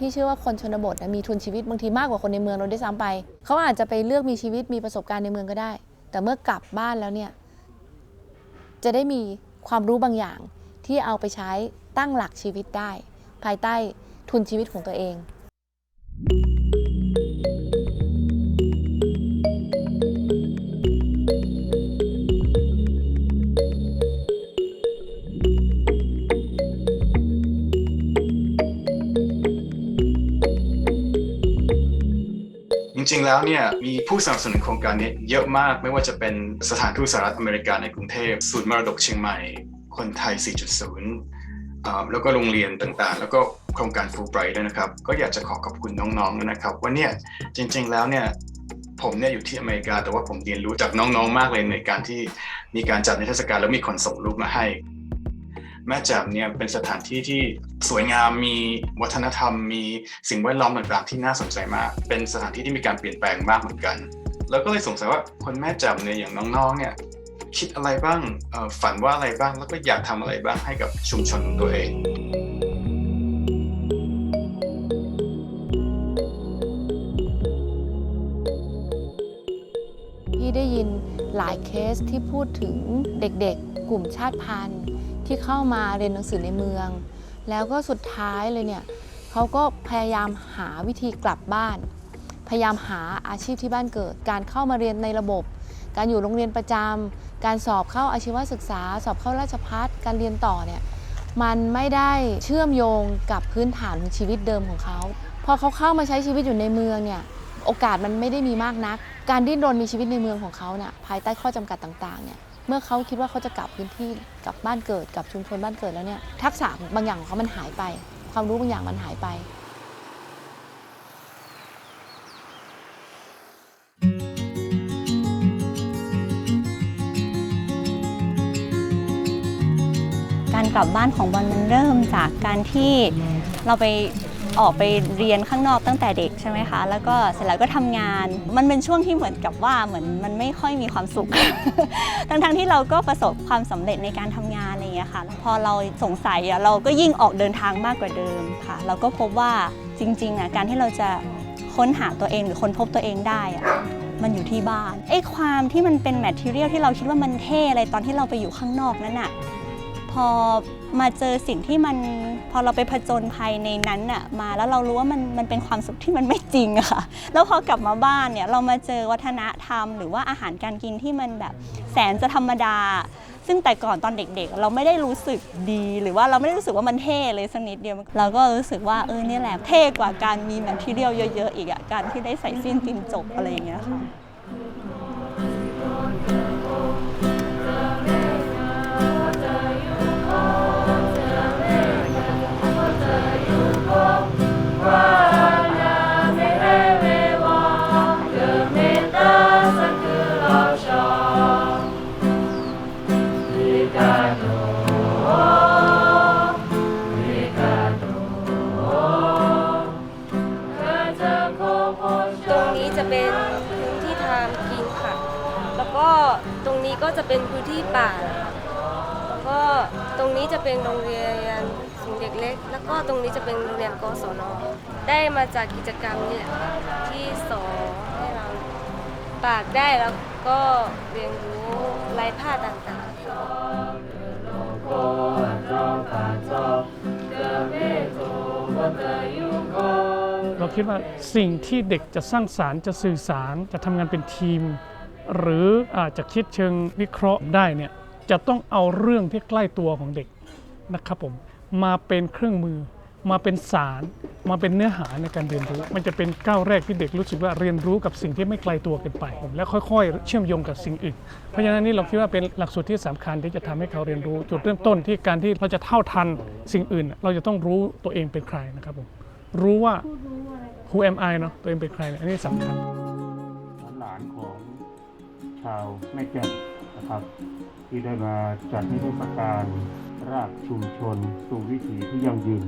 พี่เชื่อว่าคนชนบทนะมีทุนชีวิตบางทีมากกว่าคนในเมืองเราได้วยซ้ำไป เขาอาจจะไปเลือกมีชีวิตมีประสบการณ์ในเมืองก็ได้ แต่เมื่อกลับบ้านแล้วเนี่ยจะได้มีความรู้บางอย่างที่เอาไปใช้ตั้งหลักชีวิตได้ ภายใต้ทุนชีวิตของตัวเอง ริง ๆ แล้วเนี่ยมีผู้สนับสนุนโครงการนี้เยอะมากไม่ว่าจะเป็นสถานทูตสหรัฐอเมริกาในกรุงเทพศูนย์มรดกเชียงใหม่ คนไทย 4.0 แล้วก็โรงเรียนต่างๆ แล้วก็โครงการฟูไบรท์ด้วยนะครับ ก็อยากจะขอขอบคุณน้องๆนะครับว่าเนี่ยจริง ๆ แล้วเนี่ยผมเนี่ยอยู่ที่อเมริกาแต่ว่าผมเรียนรู้จากน้องๆ มากเลยในการที่มีการจัดนิทรรศการแล้วมีคนส่งรูปมาให้ แม่แจ่มเนี่ยเป็นสถานที่ที่สวยงามมีวัฒนธรรม มีสิ่งแวดล้อมต่างๆที่น่าสนใจมาก เป็นสถานที่ที่มีการเปลี่ยนแปลงมากเหมือนกัน แล้วก็เลยสงสัยว่าคนแม่แจ่มเนี่ยอย่างน้องๆเนี่ยคิดอะไรบ้างฝันว่าอะไรบ้างแล้วก็อยากทำอะไรบ้างให้กับชุมชนของตัวเองพี่ได้ยินหลายเคสที่พูดถึงเด็กๆ กลุ่มชาติพันธุ์ ที่เข้ามาเรียนหนังสือในเมือง แล้วก็สุดท้ายเลยเนี่ยเขาก็พยายามหาวิธีกลับบ้าน พยายามหาอาชีพที่บ้านเกิด การเข้ามาเรียนในระบบ การอยู่โรงเรียนประจำการสอบเข้าอาชีวศึกษา สอบเข้าราชพัฒการเรียนต่อเนี่ยมันไม่ได้เชื่อมโยงกับพื้นฐานของชีวิตเดิมของเขาพอเขาเข้ามาใช้ชีวิตอยู่ในเมืองเนี่ยโอกาสมันไม่ได้มีมากนัก การดิ้นรนมีชีวิตในเมืองของเขาเนี่ยภายใต้ข้อจำกัดต่างๆเนี่ย เมื่อเขาคิดว่าเขาจะกลับพื้นที่กลับบ้านเกิดกลับชุมชนบ้านเกิดแล้วเนี่ยทักษะบางอย่างของเขามันหายไป ความรู้บางอย่างมันหายไปการกลับบ้านของบอลมันเริ่มจากการที่เราไป ออกไปเรียนข้างนอกตั้งแต่เด็กใช่ไหมคะ แล้วก็เสร็จแล้วก็ทำงาน มันเป็นช่วงที่เหมือนกับว่าเหมือนมันไม่ค่อยมีความสุข ทั้งๆที่เราก็ประสบความสำเร็จในการทำงานอะไรอย่างเงี้ยค่ะ พอเราสงสัยอะเราก็ยิ่งออกเดินทางมากกว่าเดิมค่ะ เราก็พบว่าจริงๆอะการที่เราจะค้นหาตัวเองหรือค้นพบตัวเองได้อะมันอยู่ที่บ้านไอ้ความที่มันเป็นแมทเทียลที่เราคิดว่ามันเท่อะไรตอนที่เราไปอยู่ข้างนอกนั้นน่ะ พอมาเจอสิ่งที่มันพอเราไปผจญภัยในนั้นน่ะมาแล้วเรารู้ว่ามันมันเป็นความสุขที่มันไม่จริงอะค่ะแล้วพอกลับมาบ้านเนี่ยเรามาเจอวัฒนธรรม หรือว่าอาหารการกินที่มันแบบแสนจะธรรมดา ซึ่งแต่ก่อนตอนเด็กๆ เราไม่ได้รู้สึกดี หรือว่าเราไม่ได้รู้สึกว่ามันเท่เลยสักนิดเดียว เราก็รู้สึกว่าเออเนี่ยแหละเท่กว่าการมีแมทเทียลเยอะๆอีกอะการที่ได้ใส่สิ้นตินจบอะไรอย่างเงี้ยค่ะ เป็นพื้นที่ป่า แล้วก็ตรงนี้จะเป็นโรงเรียนศูนย์เด็กเล็ก แล้วก็ตรงนี้จะเป็นโรงเรียนกศน ได้มาจากกิจกรรมนี่ยที่สอนให้เราปากได้แล้วก็เรียนรู้ลายผ้าต่างๆ เราคิดว่าสิ่งที่เด็กจะสร้างสารรค์จะสื่อสารจะทำงานเป็นทีม หรืออาจจะคิดเชิงวิเคราะห์ได้เนี่ยจะต้องเอาเรื่องที่ใกล้ตัวของเด็กนะครับผมมาเป็นเครื่องมือ มาเป็นสารมาเป็นเนื้อหาในการเรียนรู้ มันจะเป็นก้าวแรกที่เด็กรู้สึกว่าเรียนรู้กับสิ่งที่ไม่ไกลตัวเกินไป แล้วค่อยๆ เชื่อมโยงกับสิ่งอื่น เพราะฉะนั้นนี่เราคิดว่าเป็นหลักสูตรที่สำคัญที่จะทำให้เขาเรียนรู้ จุดเริ่มต้นที่การที่เราจะเท่าทันสิ่งอื่น เราจะต้องรู้ตัวเองเป็นใครนะครับผมรู้ว่า who am I เนาะตัวเองเป็นใครอันนี้สำคัญ ชาวแม่แจ่มนะครับที่ได้มาจัดนิทรรศการรากชุมชน สู่วิถีที่ยั่งยืน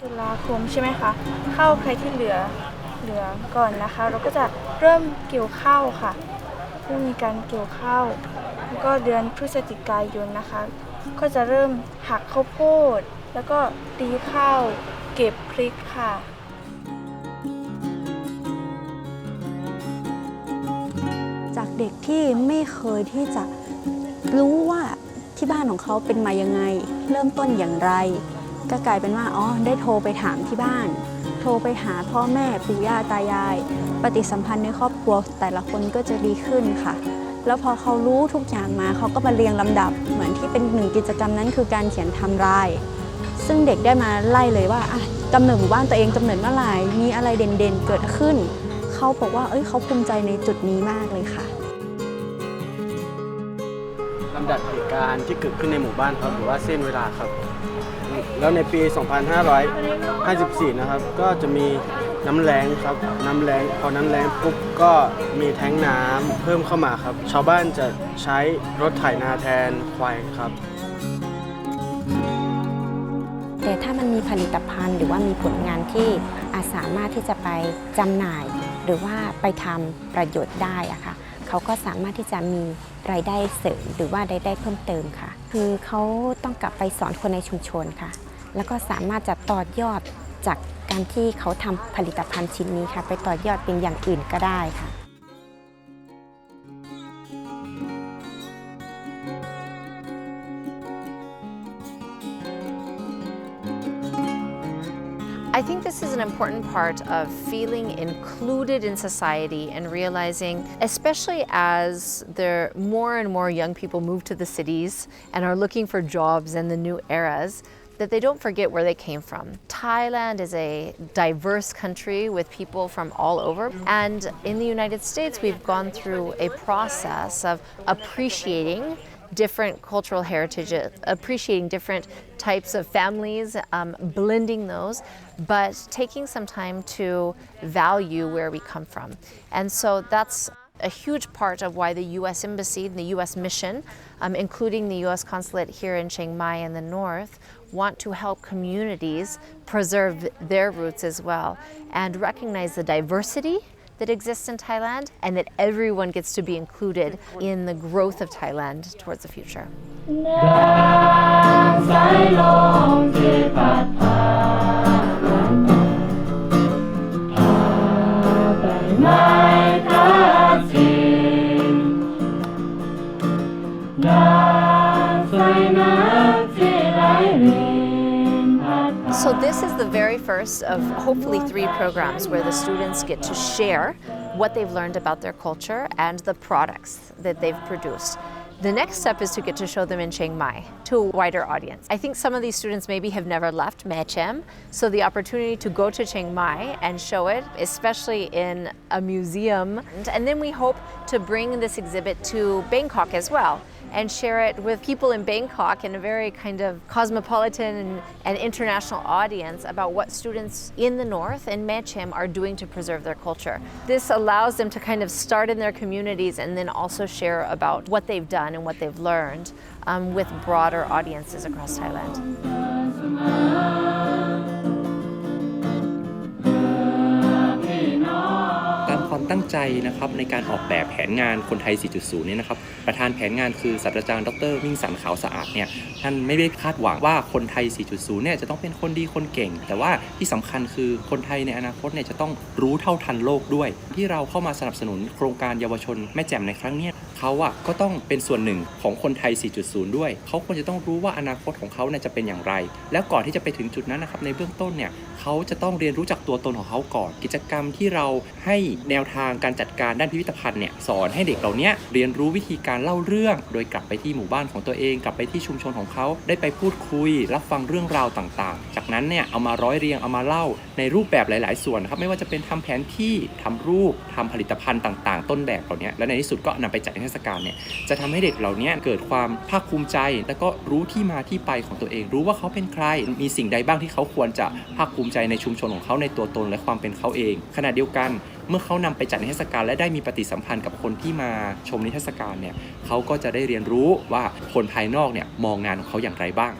ตุลาคมใช่ไหมคะข้าวใครที่เหลือเหลือก่อนนะคะ เราก็จะเริ่มเกี่ยวข้าวค่ะเริ่มมีการเกี่ยวข้าวแล้วก็เดือนพฤศจิกายนนะคะ ก็จะเริ่มหักข้าวโพด แล้วก็ตีข้าวเก็บพริกค่ะ เด็กที่ไม่เคยที่จะรู้ว่าที่บ้านของเขาเป็นมายังไง เริ่มต้นอย่างไร ก็กลายเป็นว่าอ๋อได้โทรไปถามที่บ้าน โทรไปหาพ่อแม่ปู่ย่าตายาย ปฏิสัมพันธ์ในครอบครัวแต่ละคนก็จะดีขึ้นค่ะ แล้วพอเขารู้ทุกอย่างมาเขาก็มาเรียงลำดับ เหมือนที่เป็นหนึ่งกิจกรรมนั้นคือการเขียนทำลาย ซึ่งเด็กได้มาไล่เลยว่าอะกำเนิดหมู่บ้านตัวเองกำเนิดเมื่อไหร่มีอะไรเด่นๆเกิดขึ้น เขาบอกว่าเอ้ยเขาภูมิใจในจุดนี้มากเลยค่ะ ลำดับเหตุการณ์ที่เกิดขึ้นในหมู่บ้านครับหรือว่าเส้นเวลาครับ แล้วในปี 2554 นะครับ ก็จะมีน้ำแรงครับ น้ำแรงพอน้ำแรงปุ๊บก็มีแท้งน้ำเพิ่มเข้ามาครับ ชาวบ้านจะใช้รถไถนาแทนควายครับ แต่ถ้ามันมีผลิตภัณฑ์หรือว่ามีผลงานที่อาจสามารถที่จะไปจำหน่าย หรือว่าไปทำประโยชน์ได้อะค่ะ เขาก็สามารถที่จะมีรายได้เสริมหรือว่ารายได้เพิ่มเติมค่ะ คือเขาต้องกลับไปสอนคนในชุมชนค่ะ แล้วก็สามารถจะต่อยอดจากการที่เขาทำผลิตภัณฑ์ชิ้นนี้ค่ะ ไปต่อยอดเป็นอย่างอื่นก็ได้ค่ะ this is an important part of feeling included in society and realizing, especially as there more and more young people move to the cities and are looking for jobs in the new eras, that they don't forget where they came from. Thailand is a diverse country with people from all over. And in the United States, we've gone through a process of appreciating different cultural heritages, appreciating different types of families, um, blending those, but taking some time to value where we come from. And so that's a huge part of why the U.S. Embassy and the U.S. mission, um, including the U.S. consulate here in Chiang Mai in the north, want to help communities preserve their roots as well and recognize the diversity that exists in Thailand and that everyone gets to be included in the growth of Thailand towards the future. Very first of hopefully three programs where the students get to share what they've learned about their culture and the products that they've produced. The next step is to get to show them in Chiang Mai to a wider audience. I think some of these students maybe have never left Mae Mechem, so the opportunity to go to Chiang Mai and show it, especially in a museum, and then we hope to bring this exhibit to Bangkok as well and share it with people in Bangkok in a very kind of cosmopolitan and, and international audience about what students in the north and Mechem are doing to preserve their culture. This allows them to kind of start in their communities and then also share about what they've done and what they've learned um, with broader audiences across Thailand. ตั้งใจนะครับในการออกแบบแผนงานคนไทย 4.0 เนี่ยนะครับประธานแผนงานคือศาสตราจารย์ดรมิ่งสันขาวสะอาดเนี่ยท่านไม่ได้คาดหวังว่าคนไทย 4.0 เนี่ยจะต้องเป็นคนดีคนเก่ง แต่ว่าที่สำคัญคือคนไทยในอนาคตเนี่ยจะต้องรู้เท่าทันโลกด้วย ที่เราเข้ามาสนับสนุนโครงการเยาวชนแม่แจ่มในครั้งนี้ เขาอะก็ต้องเป็นส่วนหนึ่งของคนไทย 4.0 ด้วย เขาควรจะต้องรู้ว่าอนาคตของเขาเนี่ยจะเป็นอย่างไร แล้วก่อนที่จะไปถึงจุดนั้นนะครับในเบื้องต้นเนี่ยเขาจะต้องเรียนรู้จักตัวตนของเขาก่อน กิจกรรมที่เราให้แนวทางการจัดการด้านพิพิธภัณฑ์เนี่ยสอนให้เด็กเหล่านี้เรียนรู้วิธีการเล่าเรื่อง โดยกลับไปที่หมู่บ้านของตัวเอง กลับไปที่ชุมชนของเขาได้ไปพูดคุย รับฟังเรื่องราวต่างๆ จากนั้นเนี่ยเอามาร้อยเรียงเอามาเล่าในรูปแบบหลาย ๆ ส่วนนะครับไม่ว่าจะเป็นทำแผนที่ทำรูปทำผลิตภัณฑ์ต่าง ๆ ต้นแบบเหล่านี้และในที่สุดก็นำไปจัดใทศกาลเนี่ยจะทำให้เด็กเหล่านี้เกิดความภาคภูมิใจ แล้วก็รู้ที่มาที่ไปของตัวเอง รู้ว่าเขาเป็นใคร มีสิ่งใดบ้างที่เขาควรจะภาคภูมิใจในชุมชนของเขาในตัวตนและความเป็นเขาเอง ขณะเดียวกันเมื่อเขานำไปจัดนิทรรศการ และได้มีปฏิสัมพันธ์กับคนที่มาชมนิทรรศการเนี่ยเขาก็จะได้เรียนรู้ว่าคนภายนอกเนี่ยมองงานของเขาอย่างไรบ้าง